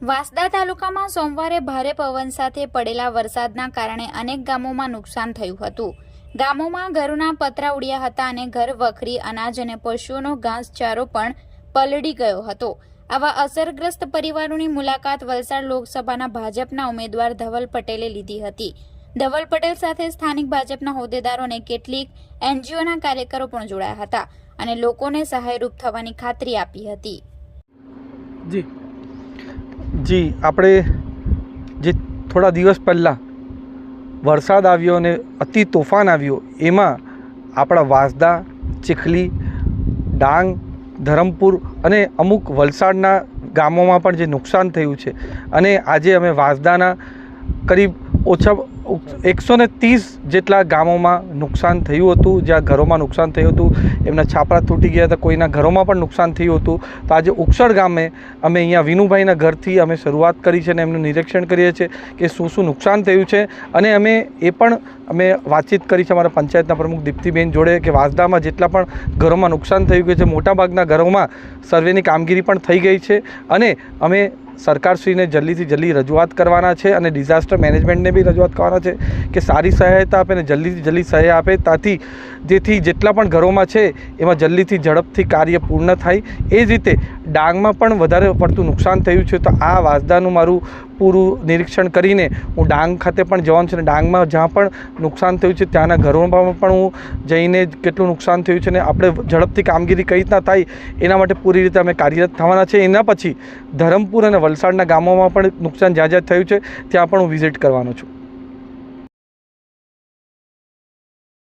વાંસદા તાલુકામાં સોમવારે ભારે પવન સાથે પડેલા વરસાદના કારણે અનેક ગામોમાં નુકસાન થયું હતું. ગામોમાં ઘરોના પતરા ઉડ્યા હતા અને ઘર વખરી, અનાજ અને પશુઓનો ઘાસચારો પણ પલળી ગયો હતો. આવા અસરગ્રસ્ત પરિવારોની મુલાકાત વલસાડ લોકસભાના ભાજપના ઉમેદવાર ધવલ પટેલે લીધી હતી. ધવલ પટેલ સાથે સ્થાનિક ભાજપના હોદ્દેદારો અને કેટલીક એનજીઓના કાર્યકરો પણ જોડાયા હતા અને લોકોને સહાયરૂપ થવાની ખાતરી આપી હતી. જી. જી, આપણે જે થોડા દિવસ પહેલાં વરસાદ આવ્યો અને અતિ તોફાન આવ્યો, એમાં આપણા વાંસદા, ચીખલી, ડાંગ, ધરમપુર અને અમુક વલસાડના ગામોમાં પણ જે નુકસાન થયું છે. અને આજે અમે વાંસદાના કરીબ ઓછા એકસો ને ત્રીસ જેટલા ગામોમાં નુકસાન થયું હતું, જ્યાં ઘરોમાં નુકસાન થયું હતું, એમના છાપરા તૂટી ગયા હતા, કોઈના ઘરોમાં પણ નુકસાન થયું હતું. તો આજે ઉક્ષળ ગામે અમે અહીંયા વિનુભાઈના ઘરથી અમે શરૂઆત કરી છે અને એમનું નિરીક્ષણ કરીએ છીએ કે શું શું નુકસાન થયું છે. અને અમે એ પણ અમે વાતચીત કરી છે અમારા પંચાયતના પ્રમુખ દીપ્તિબેન જોડે કે વાસદામાં જેટલા પણ ઘરોમાં નુકસાન થયું ગયું છે, મોટાભાગના ઘરોમાં સર્વેની કામગીરી પણ થઈ ગઈ છે. અને અમે સરકારશ્રીને જલ્દીથી જલ્દી રજૂઆત કરવાના છે અને ડિઝાસ્ટર મેનેજમેન્ટને બી રજૂઆત કરવાના છે કે સારી સહાયતા આપે અને જલ્દીથી જલ્દી સહાય આપે, તાથી જેથી જેટલા પણ ઘરોમાં છે એમાં જલ્દીથી ઝડપથી કાર્ય પૂર્ણ થાય. એ જ રીતે ડાંગમાં પણ વધારે પડતું નુકસાન થયું છે, તો આ વાસદાનું મારું પૂરું નિરીક્ષણ કરીને હું ડાંગ ખાતે પણ જવાનું છું અને ડાંગમાં જ્યાં પણ નુકસાન થયું છે ત્યાંના ઘરોમાં પણ હું જઈને કેટલું નુકસાન થયું છે અને આપણે ઝડપથી કામગીરી કઈ રીતના થાય એના માટે પૂરી રીતે અમે કાર્યરત થવાના છે. એના પછી ધરમપુર અને વલસાડના ગામોમાં પણ નુકસાન જ્યાં જ્યાં થયું છે ત્યાં પણ હું વિઝિટ કરવાનો છું.